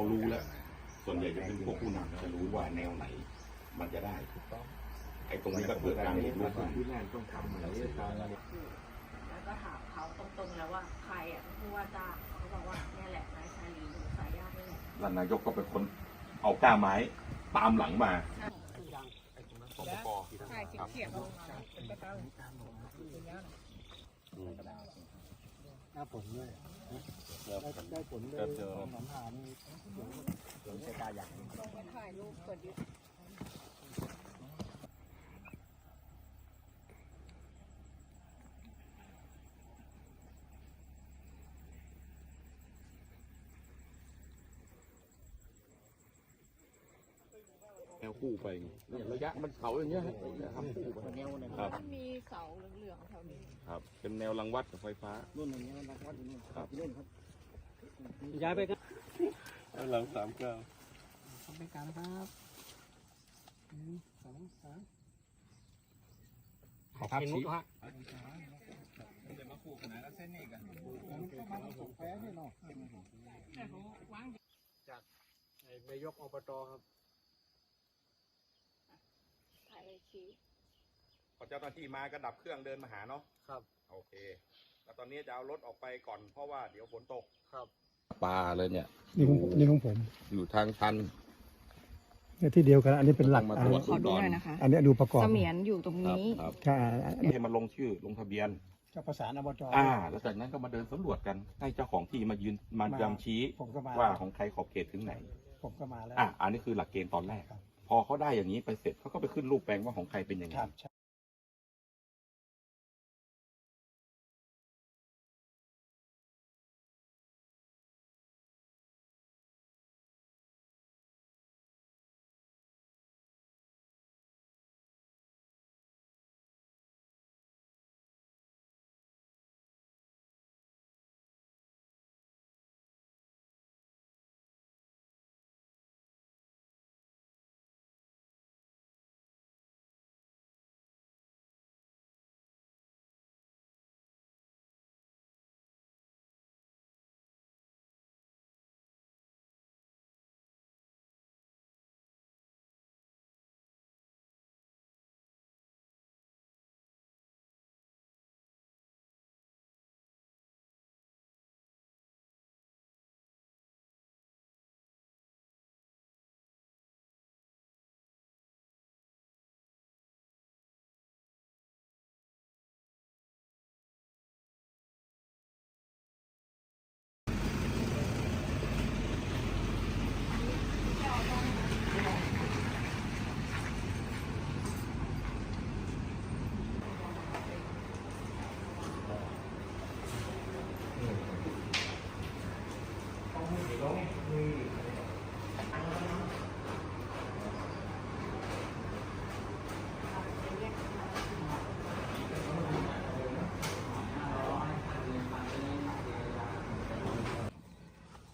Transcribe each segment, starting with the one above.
เขารู้แล้ว ส่วนใหญ่จะเป็นพวกผู้นำจะรู้ว่าแนวไหน มันจะได้ถูกต้องไอ้ตรงนี้ก็เกิดการเรียนรู้กันที่แรกต้องทำอะไรการแล้วก็ถามเขาตรงๆแล้วว่าใครอะผู้ว่าจ้างเขาบอกว่าเนี่ยแหละนายชาลีหรือสายญาตินี่แหละแล้วนายกก็เป็นคนเอาก้าไม้ตามหลังมาใช่เขียวลงมาเป็นกระตัง หน้าผลด้วยได้ได้ผลเลยหนอนหานี่เดี๋ยวจะกาอย่างถ่ายรูปเปิดยึด แนวคู่ไปเนี่ยระยะมันเขาอย่างเงี้ยฮะทำคู่ไปครับมันมีเสาเหลืองๆแถวนี้ครับเป็นแนวรังวัดกับไฟฟ้ารุ่นอย่างเงี้ยนักวัดอย่างเงี้ยครับเล่นครับย้ายไปครับหลังสามเก้าทำไปการครับหนึ่งสองสามขอภาพชี้ฮะนายกอบตครับถ่าย เลยชี้พอเจ้าหน้าที่มาก็ดับเครื่องเดินมาหาเนาะครับ โอเค แล้วตอนนี้จะเอารถออกไปก่อนเพราะว่าเดี๋ยวฝนตก ครับปลาเลยเนี่ย นี่ของนี่ของผมอยู่ทางชัน เนี่ยที่เดียวกัน อันนี้เป็นหลัก ต้องมาอันตรวนี้จขอดูหน่อยนะคะอันนี้ดูประกอบเสมียนอยู่ตรงนี้ ครับใช่อันนี้ให้มันลงชื่อลงทะเบียน จะประสานอบจ อ่า แล้วจากนั้นก็มาเดินสำรวจกัน ให้เจ้าของที่มายืนมาจำชี้ผมก็มาว่าของใครขอบเขตถึงไหน ผมก็มาแล้ว อะอันนี้คือหลักเกณฑ์ตอนแรก ครับ พอเขาได้อย่างนี้ไปเสร็จเขาก็ไปขึ้นรูปแปลงว่าของใครเป็นยังไง ครับ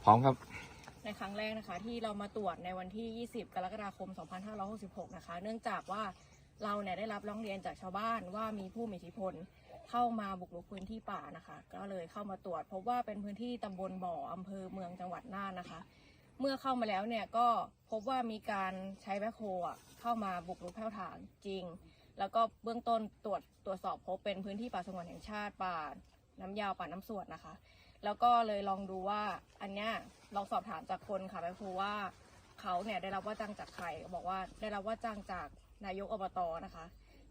พร้อมครับ ในครั้งแรกนะคะที่เรามาตรวจในวันที่ 20 กรกฎาคม 2566 นะคะ เนื่องจากว่าเราเนี่ยได้รับร้องเรียนจากชาวบ้านว่ามีผู้มีอิทธิพลเข้ามาบุกรุกพื้นที่ป่านะคะ ก็เลยเข้ามาตรวจพบว่าเป็นพื้นที่ตำบลบ่ออำเภอเมืองจังหวัดน่านนะคะ เมื่อเข้ามาแล้วเนี่ยก็พบว่ามีการใช้แบคโฮอะเข้ามาบุกรุกแผ่วถางจริง แล้วก็เบื้องต้นตรวจตรวจสอบพบเป็นพื้นที่ป่าสงวนแห่งชาติป่าน้ำยาวป่าน้ำสวดนะคะ แล้วก็เลยลองดูว่าอันเนี้ยลองสอบถามจากคนค่ะแม่ครูว่าเขาเนี่ยได้รับว่าจ้างจากใครบอกว่าได้รับว่าจ้างจากนายกอบตนะคะ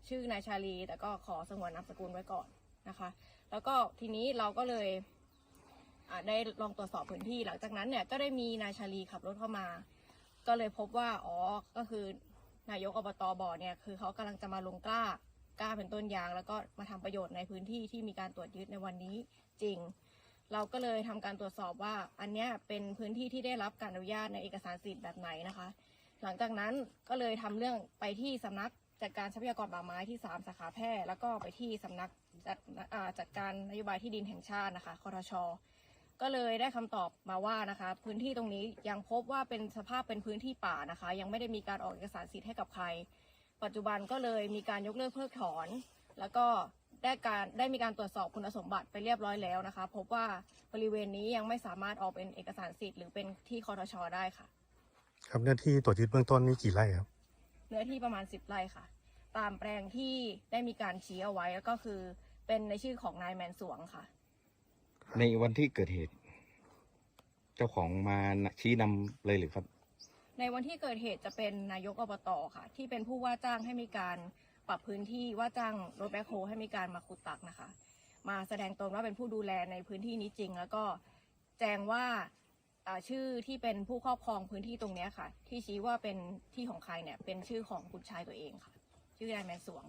ชื่อนายชาลีแต่ก็ขอสงวนนามสกุลไว้ก่อนนะคะ แล้วก็ทีนี้เราก็เลยได้ลองตรวจสอบพื้นที่หลังจากนั้นเนี่ยก็ได้มีนายชาลีขับรถเข้ามา ก็เลยพบว่าอ๋อก็คือนายกอบตบ่อเนี่ยคือเขากำลังจะมาลงกล้ากล้าเป็นต้นยาง แล้วก็มาทำประโยชน์ในพื้นที่ที่มีการตรวจยึดในวันนี้จริง เราก็เลยทำการตรวจสอบว่าอันเนี้ยเป็นพื้นที่ที่ได้รับการอนุญาตในเอกสารสิทธิ์แบบไหนนะคะ หลังจากนั้นก็เลยทำเรื่องไปที่สำนักจัดการทรัพยากรป่าไม้ที่ 3 สาขาแพร่ แล้วก็ไปที่สำนักจัดจัดการนโยบายที่ดินแห่งชาตินะคะคอทช ก็เลยได้คำตอบมาว่านะคะ พื้นที่ตรงนี้ยังพบว่าเป็นสภาพเป็นพื้นที่ป่านะคะ ยังไม่ได้มีการออกเอกสารสิทธิ์ให้กับใคร ปัจจุบันก็เลยมีการยกเลิกเพิกถอน แล้วก็ ได้การได้มีการตรวจสอบคุณสมบัติไปเรียบร้อยแล้วนะคะ พบว่าบริเวณนี้ยังไม่สามารถออกเป็นเอกสารสิทธิ์หรือเป็นที่คอทชได้ค่ะ ครับเนื้อที่ตรวจยึดเบื้องต้นนี่กี่ไร่ครับเนื้อที่ประมาณ 10 ไร่ค่ะ ตามแปลงที่ได้มีการชี้เอาไว้แล้วก็คือเป็นในชื่อของนายแมนสวงค่ะ ในวันที่เกิดเหตุ เจ้าของมาชี้นำเลยหรือครับ ในวันที่เกิดเหตุจะเป็นนายกอบตค่ะ ที่เป็นผู้ว่าจ้างให้มีการ ปรับพื้นที่ว่าจ้างรถแบ็คโฮให้มีการมาขุดตักนะคะ มาแสดงตนว่าเป็นผู้ดูแลในพื้นที่นี้จริง แล้วก็แจ้งว่าชื่อที่เป็นผู้ครอบครองพื้นที่ตรงนี้ค่ะ ที่ชี้ว่าเป็นที่ของใครเนี่ยเป็นชื่อของคุณชายตัวเองค่ะ ชื่อนายแมนสวง